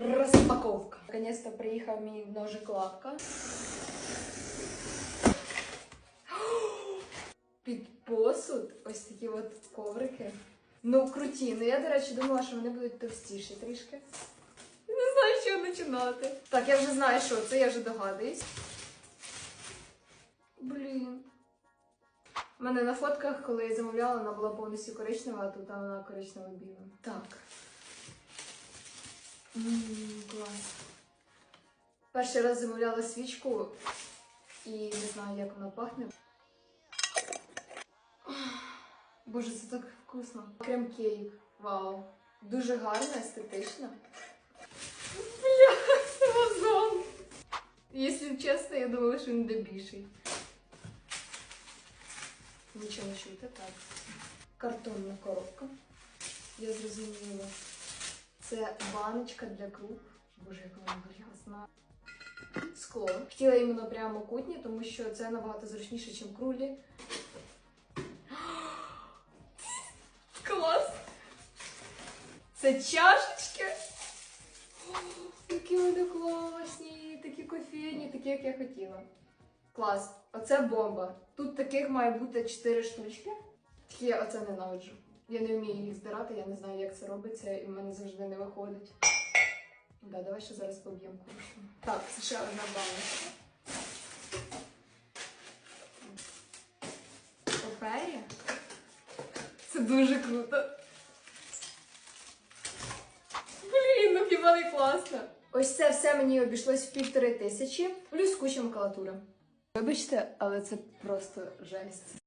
Розпаковка. Наконец-то приїхав мій ножик лапка. Під посуд ось такі от коврики. Ну, круті. Ну я, до речі, думала, що вони будуть товстіші трішки. Не знаю, з чого починати. Так, я вже знаю, що це, я вже догадуюсь. Блін. У мене на фотках, коли я замовляла, вона була повністю коричнева, а тут вона коричнево-біла. Так. Ммм, клас. Перший раз замовляла свічку і не знаю, як вона пахне. Боже, це так вкусно. Крем-кейк. Вау. Дуже гарно, естетично. Бля, вазон. Якщо чесно, я думала, що він буде. Нічого чути, так. Картонна коробка. Я зрозуміла. Це баночка для круп. Боже, яка вона грязна. Скло. Хотіла іменно прямокутні, тому що це набагато зручніше, ніж крулі. Клас! Це чашечки. О, Які вони класні, такі кофейні, такі, як я хотіла. Клас. Оце бомба. Тут таких має бути 4 штучки. Тільки я оце ненавиджу. Я не вмію їх збирати, я не знаю, як це робиться, і в мене завжди не виходить. Да, давай ще зараз поб'ємо курсом. Так, це ще одна баночка. Оперія. Це дуже круто. Блін, ну хіба не класно. Ось це все мені обійшлось в півтори тисячі, плюс куча макулатури. Вибачте, але це просто жесть.